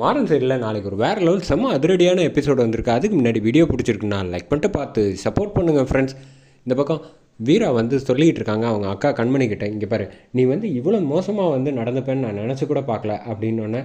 மாறன் சைடில் நாளைக்கு ஒரு வேறு லெவல் செம்ம அதிரடியான எபிசோடு வந்திருக்கு. அதுக்கு முன்னாடி வீடியோ பிடிச்சிருக்குன்னா லைக் பண்ணிட்டு பார்த்து சப்போர்ட் பண்ணுங்கள் ஃப்ரெண்ட்ஸ் இந்த பக்கம் வீரா வந்து சொல்லிகிட்டு இருக்காங்க. அவங்க அக்கா கண்மணிக்கிட்ட இங்கே பாரு நீ வந்து இவ்வளோ மோசமாக வந்து நடந்துப்பேன்னு நான் நினச்சி கூட பார்க்கல. அப்படின்னோடனே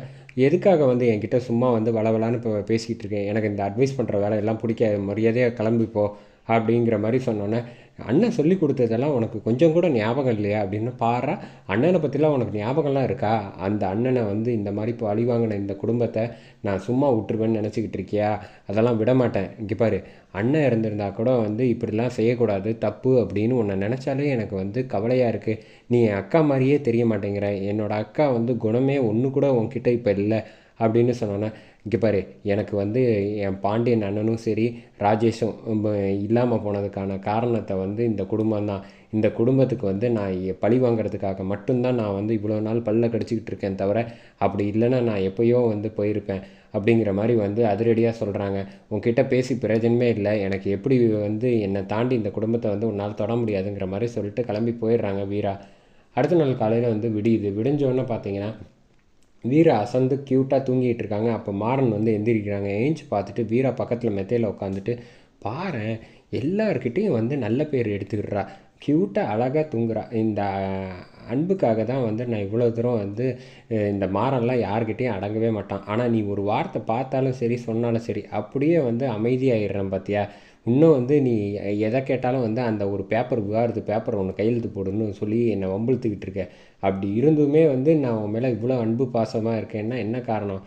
எதுக்காக வந்து என்கிட்ட சும்மா வந்து வளவலான்னு இப்போ பேசிக்கிட்டு இருக்கேன்? எனக்கு இந்த அட்வைஸ் பண்ணுற வேலையெல்லாம் பிடிக்காது. மரியாதையாக கிளம்பிப்போ அப்படிங்கிற மாதிரி சொன்னோன்னே அண்ணன் சொல்லி கொடுத்ததெல்லாம் உனக்கு கொஞ்சம் கூட ஞாபகம் இல்லையா? அப்படின்னு பாடுறா. அண்ணனை பற்றிலாம் உனக்கு ஞாபகம்லாம் இருக்கா? அந்த அண்ணனை வந்து இந்த மாதிரி இப்போ அழிவாங்கின இந்த குடும்பத்தை நான் சும்மா விட்டுருவேன்னு நினச்சிக்கிட்டு இருக்கியா? அதெல்லாம் விட மாட்டேன். இங்கே பாரு அண்ணன் இருந்திருந்தா கூட வந்து இப்படிலாம் செய்யக்கூடாது தப்பு அப்படின்னு உன்னை நினச்சாலே எனக்கு வந்து கவலையாக இருக்குது நீ என் அக்கா மாதிரியே தெரிய மாட்டேங்கிற. என்னோடய அக்கா வந்து குணமே ஒன்று கூட உன்கிட்ட இப்போ இல்லை. அப்படின்னு சொன்னோன்னா இங்கே பாரு எனக்கு வந்து என் பாண்டியன் அண்ணனும் சரி ராஜேஷும் இல்லாமல் போனதுக்கான காரணத்தை வந்து இந்த குடும்பம் தான். இந்த குடும்பத்துக்கு வந்து நான் பழி வாங்குறதுக்காக மட்டும்தான் நான் வந்து இவ்வளோ நாள் பல்ல கடிச்சிக்கிட்டு இருக்கேன் தவிர அப்படி இல்லைன்னா நான் எப்போயோ வந்து போயிருப்பேன் அப்படிங்கிற மாதிரி வந்து அதிரடியாக சொல்கிறாங்க உங்ககிட்ட பேசி பிரயோஜனமே இல்லை எனக்கு எப்படி வந்து என்னை தாண்டி இந்த குடும்பத்தை வந்து உன்னால் தொட முடியாதுங்கிற மாதிரி சொல்லிட்டு கிளம்பி போயிடுறாங்க வீரா. அடுத்த நாள் காலையில் வந்து விடியுது. விடிஞ்சோடனே பார்த்தீங்கன்னா வீரா அசந்து க்யூட்டாக தூங்கிட்டு இருக்காங்க. அப்போ மாறன் வந்து எந்திரிக்கிறாங்க. ஏஞ்சி பார்த்துட்டு வீரா பக்கத்தில் மெத்தையில் உட்காந்துட்டு பாரேன் எல்லார்கிட்டேயும் வந்து நல்ல பேர் எடுத்துக்கிடுறா. க்யூட்டாக அழகாக தூங்குறா. இந்த அன்புக்காக தான் வந்து நான் இவ்வளோ தூரம் வந்து இந்த மாறன்லாம் யார்கிட்டேயும் அடங்கவே மாட்டான். ஆனால் நீ ஒரு வார்த்தை பார்த்தாலும் சரி சொன்னாலும் சரி அப்படியே வந்து அமைதியாகிடுறேன் பார்த்தியா இன்னும் வந்து நீ எதை கேட்டாலும் வந்து அந்த ஒரு பேப்பர் விவாதத்து பேப்பர் ஒன்று கையெழுத்து போடுன்னு சொல்லி என்னை வம்பிழுத்துக்கிட்டு இருக்க. அப்படி இருந்துமே வந்து நான் உன் மேலே இவ்வளோ அன்பு பாசமாக இருக்கேன்னா என்ன காரணம்?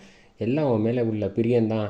எல்லாம் உன் மேலே உள்ள பிரியந்தான்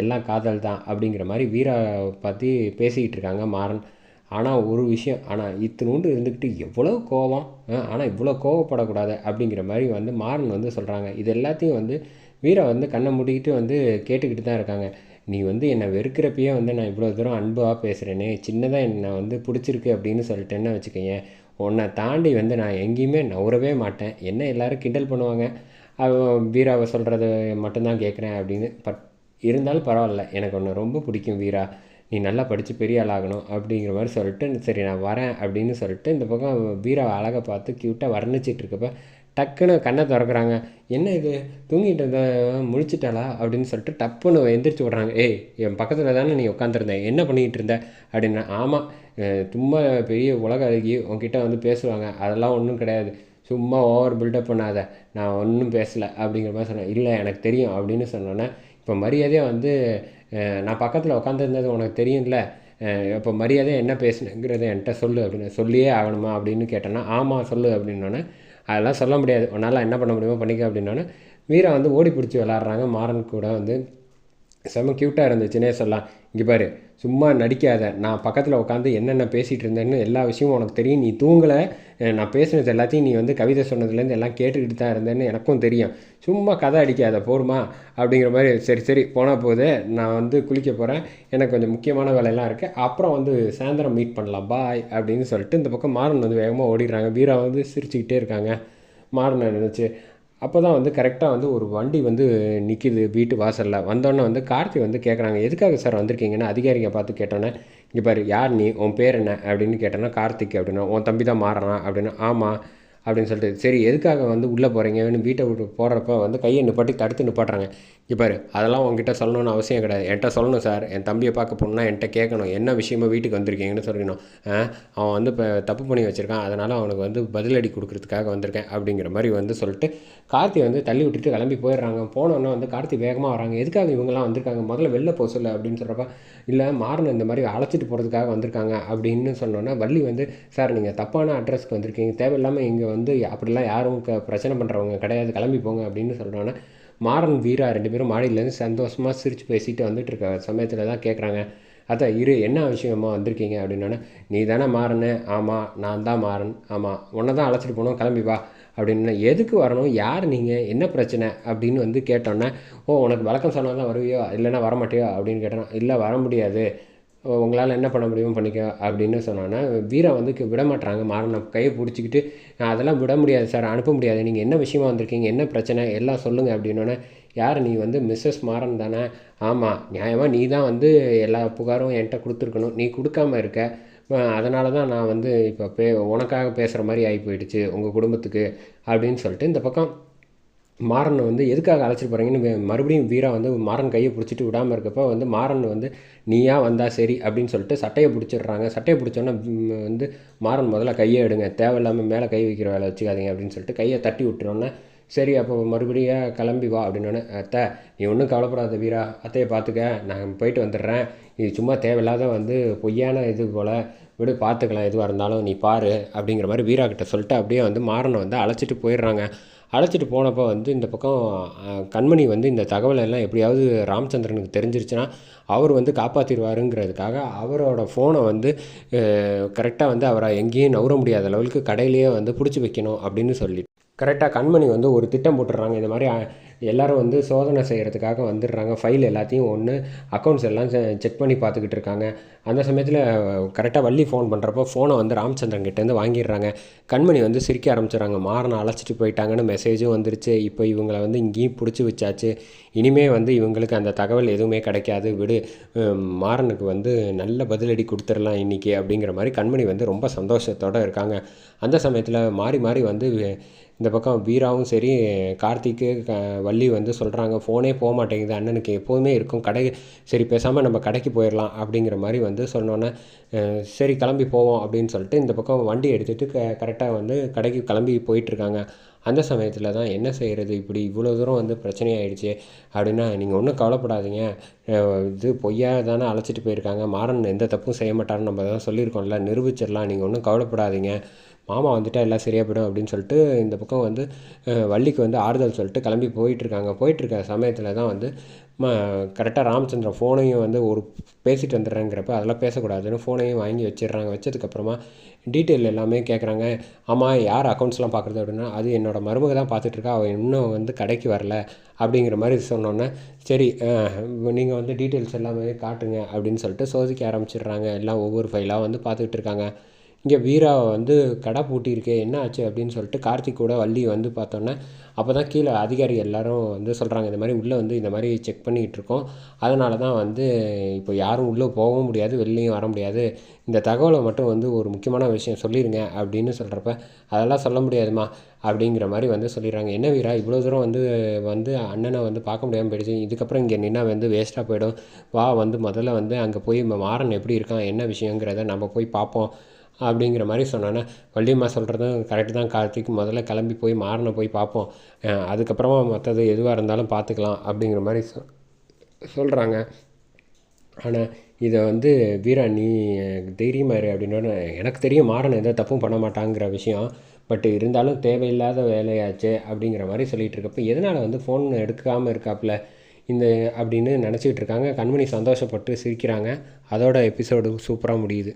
எல்லாம் காதல் தான் அப்படிங்கிற மாதிரி வீரா பற்றி பேசிக்கிட்டு இருக்காங்க மாறன். ஆனால் ஒரு விஷயம் ஆனால் இத்தினூண்டு இருந்துக்கிட்டு எவ்வளோ கோவம் ஆனால் இவ்வளோ கோவப்படக்கூடாது அப்படிங்கிற மாதிரி வந்து மாறன் வந்து சொல்கிறாங்க இது எல்லாத்தையும் வந்து வீரா வந்து கண்ணை மூடிக்கிட்டு வந்து கேட்டுக்கிட்டு தான் இருக்காங்க. நீ வந்து என்னை வெறுக்கிறப்பயே வந்து நான் இவ்வளோ தூரம் அன்பாக பேசுகிறேனே சின்னதாக என்னை வந்து பிடிச்சிருக்கு அப்படின்னு சொல்லிட்டேன்னு வச்சுக்கோங்க உன்னை தாண்டி வந்து நான் எங்கேயுமே நவுறவே மாட்டேன். என்ன எல்லாரும் கிண்டல் பண்ணுவாங்க? அவன் வீராவை சொல்கிறது மட்டும்தான் கேட்குறேன் அப்படின்னு. பட் இருந்தாலும் பரவாயில்ல. எனக்கு ஒன்று ரொம்ப பிடிக்கும் வீரா. நீ நல்லா படித்து பெரிய ஆளாகணும் அப்படிங்கிற மாதிரி சொல்லிட்டு சரி நான் வரேன் அப்படின்னு சொல்லிட்டு இந்த பக்கம் வீரா அழகை பார்த்து க்யூட்டாக வர்ணிச்சிட்ருக்கப்ப டக்குன்னு கண்ணை திறக்கிறாங்க. என்ன இது? தூங்கிட்டு இருந்த முழிச்சிட்டாளா? அப்படின்னு சொல்லிட்டு டப்புன்னு எந்திரிச்சு விட்றாங்க. ஏய் என் பக்கத்தில் தானே நீ உட்காந்துருந்தேன் என்ன பண்ணிக்கிட்டு இருந்த? அப்படின்னா. ஆமாம் அஹ் சும்மா பெரிய உலக அழகி உங்ககிட்ட வந்து பேசுவாங்க. அதெல்லாம் ஒன்றும் கிடையாது. சும்மா ஓவர் பில்டப் பண்ணாத. நான் ஒன்றும் பேசலை. அப்படிங்கிற மாதிரி சொன்னேன் இல்லை எனக்கு தெரியும். அப்படின்னு சொன்னோன்னே இப்போ மரியாதையாக வந்து நான் பக்கத்தில் உட்காந்துருந்தது உனக்கு தெரியும்ல. இப்போ மரியாதை என்ன பேசுனேங்கிறத என்கிட்ட சொல்லு. அப்படின்னு. சொல்லியே ஆகணுமா? அப்படின்னு கேட்டேன்னா ஆமாம் சொல்லு. அப்படின்னோடனே அதெல்லாம் சொல்ல முடியாது. உன்னால் என்ன பண்ண முடியுமோ பண்ணிக்க அப்படின்னோடனே மீரா வந்து ஓடி பிடிச்சி விளாட்றாங்க மாறன் கூட வந்து செம்ம க்யூட்டாக இருந்துச்சுன்னே சொல்லலாம் இங்கே பாரு சும்மா நடிக்காத. நான் பக்கத்தில் உட்காந்து என்னென்ன பேசிகிட்டு இருந்தேன்னு எல்லா விஷயமும் உனக்கு தெரியும். நீ தூங்கலை நான் பேசுனது எல்லாத்தையும் நீ வந்து கவிதை சொன்னதுலேருந்து எல்லாம் கேட்டுக்கிட்டு தான் இருந்தேன்னு எனக்கும் தெரியும். சும்மா கதை அடிக்காத போருமா? அப்படிங்கிற மாதிரி சரி சரி போனால் போது நான் வந்து குளிக்க போகிறேன் எனக்கு கொஞ்சம் முக்கியமான வேலையெல்லாம் இருக்குது அப்புறம் வந்து சாயந்தரம் மீட் பண்ணலாம் பாய் அப்படின்னு சொல்லிட்டு இந்த பக்கம் மாறன் வந்து வேகமாக ஓடிடுறாங்க. வீரா வந்து சிரிச்சுக்கிட்டே இருக்காங்க. மாறனை நினச்சி அப்போ தான் வந்து கரெக்டாக வந்து ஒரு வண்டி வந்து நிற்கிது வீட்டு வாசலில். வந்தோடனே வந்து கார்த்தி வந்து கேட்குறாங்க எதுக்காக சார் வந்திருக்கீங்கன்னு அதிகாரிங்க பார்த்து கேட்டோன்னே இங்கே பாரு யார் நீ? உன் பேர் என்ன? அப்படின்னு கேட்டோன்னா கார்த்திக் அப்படின்னா. உன் தம்பி தான் மாறனா அப்படின்னா. ஆமாம் அப்படின்னு சொல்லிட்டு சரி எதுக்காக வந்து உள்ளே போகிறீங்கன்னு வீட்டை விட்டு போகிறப்ப வந்து கையை நிப்பாட்டி தடுத்து நிப்பாட்டுறாங்க. இங்கே பாரு அதெல்லாம் உங்ககிட்ட சொல்லணும்னு அவசியம் கிடையாது. என்கிட்ட சொல்லணும் சார். என் தம்பியை பார்க்க போனால் என்கிட்ட கேட்கணும். என்ன விஷயமா வீட்டுக்கு வந்திருக்கீங்கன்னு சொல்லணும். அவன் வந்து இப்போ தப்பு பண்ணி வச்சுருக்கான். அதனால் அவனுக்கு வந்து பதிலடி கொடுக்குறதுக்காக வந்திருக்கேன் அப்படிங்கிற மாதிரி வந்து சொல்லிட்டு கார்த்தி வந்து தள்ளி விட்டுட்டு கிளம்பி போயிடுறாங்க. போனோன்னே வந்து கார்த்தி வேகமாக வராங்க. எதுக்காக இவங்கெல்லாம் வந்திருக்காங்க? முதல்ல வெளில போக சொல்லு அப்படின்னு சொல்கிறப்ப இல்லை மாறன் இந்த மாதிரி அழைச்சிட்டு போகிறதுக்காக வந்திருக்காங்க அப்படின்னு சொன்னோன்னா வள்ளி வந்து சார் நீங்கள் தப்பான அட்ரஸ்க்கு வந்திருக்கீங்க. தேவையில்லாமல் இங்கே வந்து அப்படிலாம் யாரும் க பிரச்சனை பண்ணுறவங்க கிடையாது கிளம்பி போங்க அப்படின்னு சொல்கிறோன்னே மாறன் வீரா ரெண்டு பேரும் மாடியிலேருந்து சந்தோஷமாக சிரித்து பேசிட்டு வந்துட்டு இருக்க சமயத்தில் தான் கேட்குறாங்க அதான் இரு என்ன விஷயமா வந்திருக்கீங்க அப்படின்னோடனே நீ தானே மாறனு? ஆமாம் நான் தான் மாறன். ஆமாம் உன்னை தான் அழைச்சிட்டு போகணும் கிளம்பி வா. அப்படின்னு எதுக்கு வரணும்? யார் நீங்கள் என்ன பிரச்சனை? அப்படின்னு வந்து கேட்டோன்னே ஓ உனக்கு வழக்கம் சொன்னால் தான் வருவியோ? இல்லைன்னா வரமாட்டியோ? அப்படின்னு கேட்டோன்னா இல்லை வர முடியாது. உங்களால் என்ன பண்ண முடியுமோ பண்ணிக்க அப்படின்னு சொன்னோன்னா வீரா வந்து விட மாட்டுறாங்க மாறன் கையை பிடிச்சிக்கிட்டு அதெல்லாம் விட முடியாது சார் அனுப்ப முடியாது. நீங்கள் என்ன விஷயமா வந்திருக்கீங்க? என்ன பிரச்சனை? எல்லாம் சொல்லுங்கள் அப்படின்னோடனே யார் நீ வந்து மிஸ்ஸஸ் மாறன் தானே? ஆமாம் நியாயமாக நீ தான் வந்து எல்லா புகாரும் என்கிட்ட கொடுத்துருக்கணும். நீ கொடுக்காம இருக்க. அதனால தான் நான் வந்து இப்போ பே உனக்காக பேசுகிற மாதிரி ஆகி போயிடுச்சு உங்கள் குடும்பத்துக்கு அப்படின்னு சொல்லிட்டு இந்த பக்கம் மாறனை வந்து எதுக்காக அழைச்சிட்டு போகிறீங்கன்னு மறுபடியும் வீரா வந்து மாறன் கையை பிடிச்சிட்டு விடாமல் இருக்கப்போ வந்து மாறன் வந்து நீயா வந்தால் சரி அப்படின்னு சொல்லிட்டு சட்டையை பிடிச்சிடுறாங்க. சட்டையை பிடிச்சோன்னே வந்து மாறன் முதல்ல கையை எடுங்க. தேவையில்லாமல் மேலே கை வைக்கிற வேலை வச்சுக்காதீங்க அப்படின்னு சொல்லிட்டு கையை தட்டி விட்டுறோன்னே சரி அப்போ மறுபடியும் கிளம்பி வா அப்படின்னோடனே அத்தை நீ ஒன்றும் கவலைப்படாத வீரா. அத்தையை பார்த்துக்க. நான் போயிட்டு வந்துடுறேன். இது சும்மா தேவையில்லாத வந்து பொய்யான இது போல் விடு பார்த்துக்கலாம். எதுவாக இருந்தாலும் நீ பாரு அப்படிங்கிற மாதிரி வீரா கிட்ட சொல்லிட்டு அப்படியே வந்து மாறனை வந்து அழைச்சிட்டு போயிடுறாங்க. அழைச்சிட்டு போனப்போ வந்து இந்த பக்கம் கண்மணி வந்து இந்த தகவலெல்லாம் எப்படியாவது ராமச்சந்திரனுக்கு தெரிஞ்சிருச்சுன்னா அவர் வந்து காப்பாற்றிடுவாருங்கிறதுக்காக அவரோட ஃபோனை வந்து கரெக்டாக வந்து அவரை எங்கேயும் நவுற முடியாத லெவலுக்கு கடையிலேயே வந்து பிடிச்சி வைக்கணும் அப்படின்னு சொல்லி. கரெக்டாக கண்மணி வந்து ஒரு திட்டம் போட்டுடுறாங்க. இந்த மாதிரி எல்லோரும் வந்து சோதனை செய்கிறதுக்காக வந்துடுறாங்க. ஃபைல் எல்லாத்தையும் ஒன்று அக்கௌண்ட்ஸ் எல்லாம் செக் பண்ணி பார்த்துக்கிட்டு இருக்காங்க. அந்த சமயத்தில் கரெக்டாக வள்ளி ஃபோன் பண்ணுறப்போ ஃபோனை வந்து ராமச்சந்திரன் கிட்டேருந்து வாங்கிடுறாங்க. கண்மணி வந்து சிரிக்க ஆரம்பிச்சிடுறாங்க. மாறனை அழைச்சிட்டு போயிட்டாங்கன்னு மெசேஜும் வந்துருச்சு. இப்போ இவங்களை வந்து இங்கேயும் பிடிச்சி வச்சாச்சு. இனிமே வந்து இவங்களுக்கு அந்த தகவல் எதுவுமே கிடைக்காது. விடு. மாறனுக்கு வந்து நல்ல பதிலடி கொடுத்துடலாம் இன்றைக்கி அப்படிங்கிற மாதிரி கண்மணி வந்து ரொம்ப சந்தோஷத்தோடு இருக்காங்க. அந்த சமயத்தில் மாறி மாறி வந்து இந்த பக்கம் வீராவும் சரி கார்த்திக்கு க வள்ளி வந்து சொல்கிறாங்க ஃபோனே போக மாட்டேங்குது அண்ணனுக்கு எப்போதுமே இருக்கும் கடை சரி பேசாமல் நம்ம கடைக்கு போயிடலாம் அப்படிங்கிற மாதிரி வந்து சொன்னோன்னே சரி கிளம்பி போவோம் அப்படின்னு சொல்லிட்டு இந்த பக்கம் வண்டி எடுத்துகிட்டு க கரெக்டாக வந்து கடைக்கு கிளம்பி போயிட்டுருக்காங்க. அந்த சமயத்தில் தான் என்ன செய்கிறது இப்படி இவ்வளோ தூரம் வந்து பிரச்சனையாயிடுச்சு அப்படின்னா நீங்கள் ஒன்றும் கவலைப்படாதீங்க இது பொய்யா தானே அழைச்சிட்டு போயிருக்காங்க மாறன் எந்த தப்பும் செய்ய மாட்டார்னு நம்ம தான் சொல்லியிருக்கோம்ல நிரூபிச்சிடலாம் நீங்கள் ஒன்றும் கவலைப்படாதீங்க மாமா வந்துட்டால் எல்லாம் சரியாக போயிடும் அப்படின்னு சொல்லிட்டு இந்த பக்கம் வந்து வள்ளிக்கு வந்து ஆறுதல் சொல்லிட்டு கிளம்பி போயிட்டுருக்காங்க. போயிட்டுருக்க சமயத்தில் தான் வந்து ம கரெக்டாக ராமச்சந்திரன் ஃபோனையும் வந்து ஒரு பேசிட்டு வந்துடுறேங்கிறப்ப அதெல்லாம் பேசக்கூடாதுன்னு ஃபோனையும் வாங்கி வச்சிடுறாங்க. வச்சதுக்கப்புறமா டீட்டெயில் எல்லாமே கேட்குறாங்க ஆமாம் யார் அக்கௌண்ட்ஸ்லாம் பார்க்குறது அப்படின்னா அது என்னோடய மருமக தான் பார்த்துட்ருக்கா அவள் இன்னும் வந்து கடைக்கு வரல அப்படிங்கிற மாதிரி சொன்னோன்னே சரி நீங்கள் வந்து டீட்டெயில்ஸ் எல்லாமே காட்டுங்க அப்படின்னு சொல்லிட்டு சோதிக்க ஆரம்பிச்சிடுறாங்க. எல்லாம் ஒவ்வொரு ஃபைலாக வந்து பார்த்துக்கிட்டு இருக்காங்க. இங்கே வீரா வந்து கடை பூட்டியிருக்கே என்ன ஆச்சு அப்படின்னு சொல்லிட்டு கார்த்திக் கூட வள்ளி வந்து பார்த்தோன்னே அப்போ தான் கீழே அதிகாரி எல்லாரும் வந்து சொல்கிறாங்க இந்த மாதிரி உள்ளே வந்து இந்த மாதிரி செக் பண்ணிக்கிட்டு இருக்கோம். அதனால தான் வந்து இப்போ யாரும் உள்ளே போகவும் முடியாது வெளிலையும் வர முடியாது. இந்த தகவலை மட்டும் வந்து ஒரு முக்கியமான விஷயம் சொல்லிடுங்க அப்படின்னு சொல்கிறப்ப அதெல்லாம் சொல்ல முடியாதுமா அப்படிங்கிற மாதிரி வந்து சொல்லிடுறாங்க. என்ன வீரா இவ்வளோ தூரம் வந்து வந்து அண்ணனை வந்து பார்க்க முடியாமல் போயிடுச்சு. இதுக்கப்புறம் இங்கே நின்னா வந்து வேஸ்ட்டாக போயிடும். வா வந்து முதல்ல வந்து அங்கே போய் மாறன் எப்படி இருக்கான் என்ன விஷயங்கிறத நம்ம போய் பார்ப்போம். அப்படிங்கிற மாதிரி சொன்னோன்னே வள்ளியம்மா சொல்கிறதும் கரெக்டு தான் கார்த்திக். முதல்ல கிளம்பி போய் மாறனை போய் பார்ப்போம். அதுக்கப்புறமா மற்றது எதுவாக இருந்தாலும் பார்த்துக்கலாம். அப்படிங்கிற மாதிரி சொ சொல்கிறாங்க ஆனால் இதை வந்து வீரா நீ தைரியமாக இரு. அப்படின்னோடனே எனக்கு தெரியும் மாறன் எந்த தப்பும் பண்ண மாட்டாங்கிற விஷயம். பட் இருந்தாலும் தேவையில்லாத வேலையாச்சு. அப்படிங்கிற மாதிரி சொல்லிகிட்டு இருக்கப்போ எதனால் வந்து ஃபோன் எடுக்காமல் இருக்காப்புல இந்த அப்படின்னு நினச்சிக்கிட்டு இருக்காங்க. கண்மணி சந்தோஷப்பட்டு சிரிக்கிறாங்க. அதோட எபிசோடு சூப்பராக முடியுது.